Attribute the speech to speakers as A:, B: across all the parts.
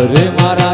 A: અરે મારા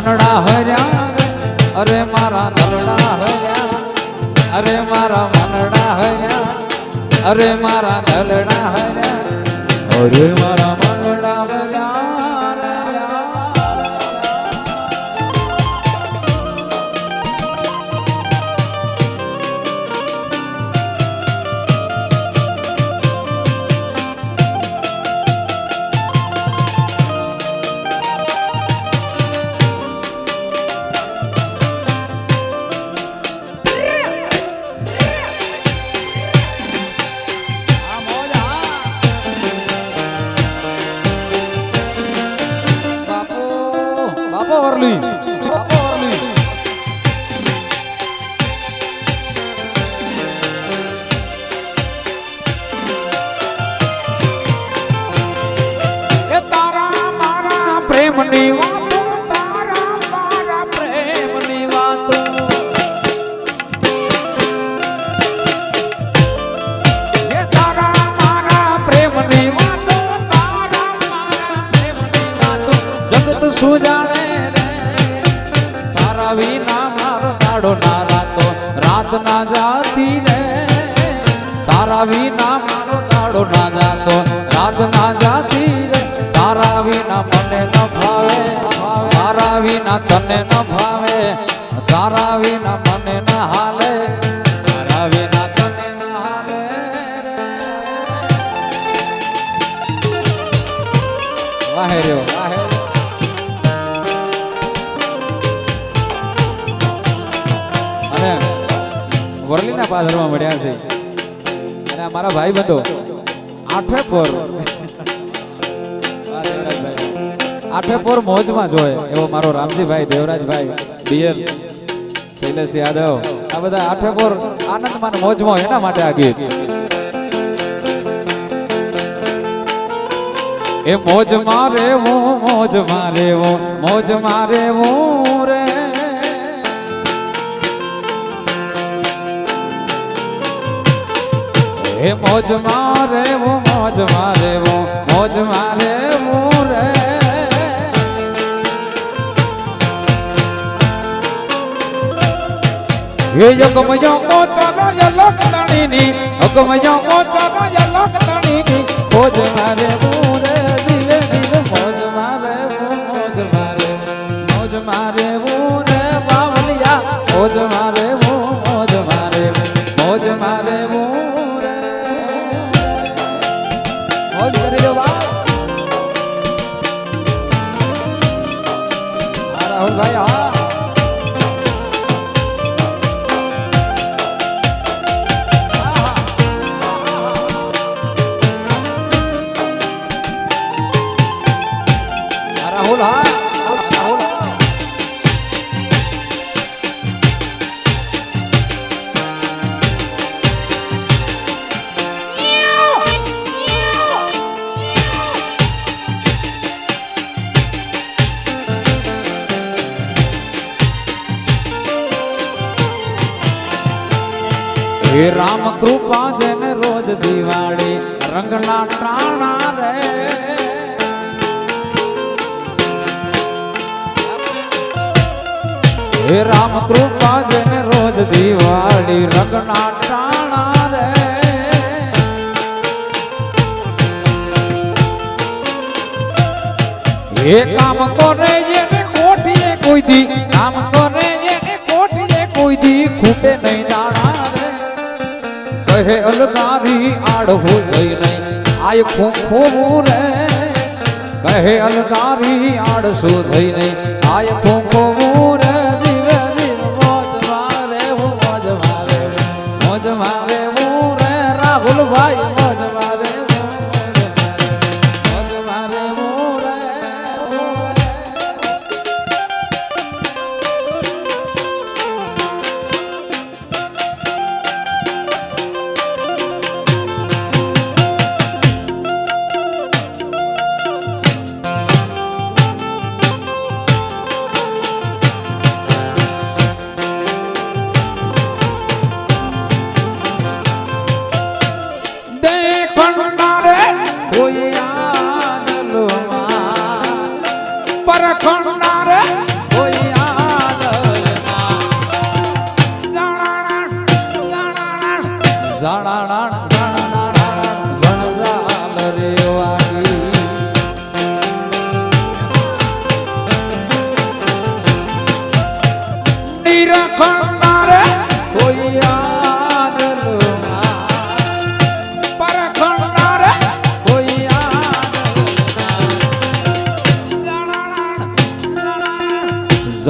A: મનડા હર્યા, અરે મારા નરડા હર્યા, અરે મારા મનડા હર્યા, અરે મારા નરડા હર્યા. અરે મારા 빨리. રાત ના જાતી રે તારા વિના મારો દાડો ના જાતો. રાત ના જાતી રે તારા વિના મને ન ભાવે. તારા વિના તને ન ભાવે. તારા વિના મને ન હાલે. તારા વિના તને ન હાલે રે. વરલીના પાદરમાં મળ્યા છે. અને મારા ભાઈ બંધો, આઠે પોર. આઠે પોર મોજમાં જોય એવો મારો રામજીભાઈ, દેવરાજભાઈ, ડીએલ, શૈલેષ યાદવ. આ બધા આઠે પોર આનંદમાં મોજમાં એના માટે આ ગીત. એ મોજ મારે હું મોજ મારે હું મોજ મારે હું એ મોજ મારે હું મોજ મારે હું મોજ મારે હું રે એ અગમયો ઓચાનો યલક તણીની યલક તણીની મોજ મારે હું આ રાહુલભાઈ હા રામ કૃપા જેને રોજ દિવાળી રંગના ટાણા રે. હે રામ કૃપા જેને રોજ દિવાળી રંગના ટાણા રે. હે કામ કરે એને કોઠીએ કોઈ દી, કામ કરે એને કોઠીએ કોઈ દી, ખૂટે નહીં દાણા. રે કહે અલગારી આડવું જઈ નહીં આય ખોખોવું રે. કહે અલગારી આડશું થઈ નહીં આય ખોખોવું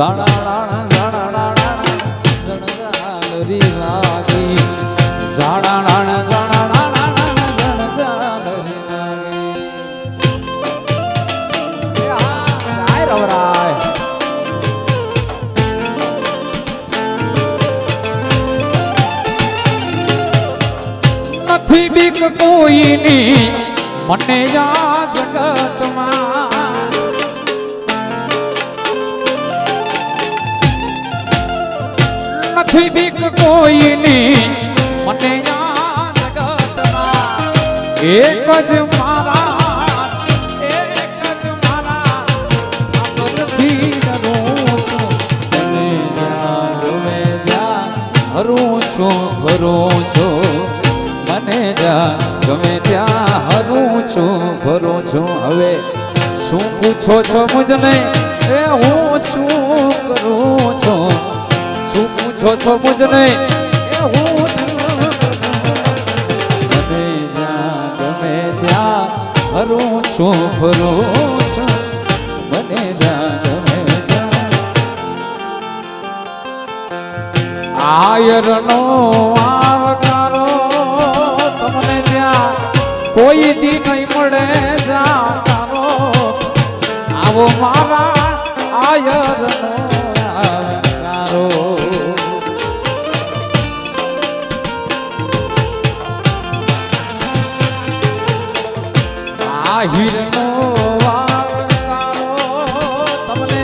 A: જાણાણ જાણાણ જણજાલ રી લાગી રવરાય નથી બીક કોઈની. મને યાદ જગતમાં નથી બીક કોઈની મને એક જ મારા, એક જ મારા આપલથી ડરું છું. તને હરું છું, ભરું છું, મને જ્યાં ગમે ત્યાં હરું છું, ભરું છું. હવે શું પૂછો છો મુજને? એ હું શું કરું છું? છો હું છું મને જ્યાં ગમે ત્યાં હરું છું, ફરું છું. મને જ્યાં ગમે ત્યાં. આયરનો આવકારો તમને ત્યાં કોઈ દી નહીં મળે જા આવો મારા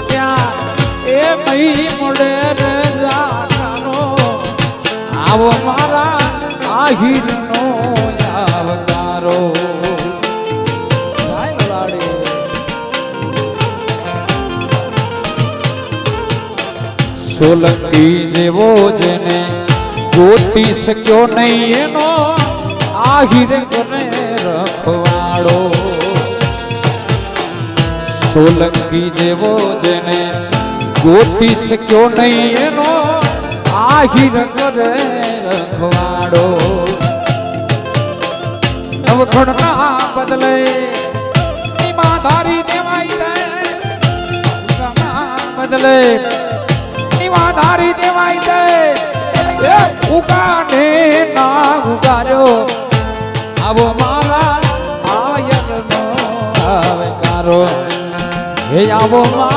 A: ત્યાં એ નહીં મળે રે જાકારો આવો મારા આહિરનો આવકારો જાય લાડી સોલંકી જેવો જેને ગોતી શક્યો નહીં એનો આહિર કોને સોલંકી જેવો જેને ગોતી શક્યો નહીં એનો? આહિર કરે રખવાડો નવખણના બદલે ઈમાનદારી દેવાઈ દે. બદલે ઈમાનદારી દેવાઈ દે. એ મારા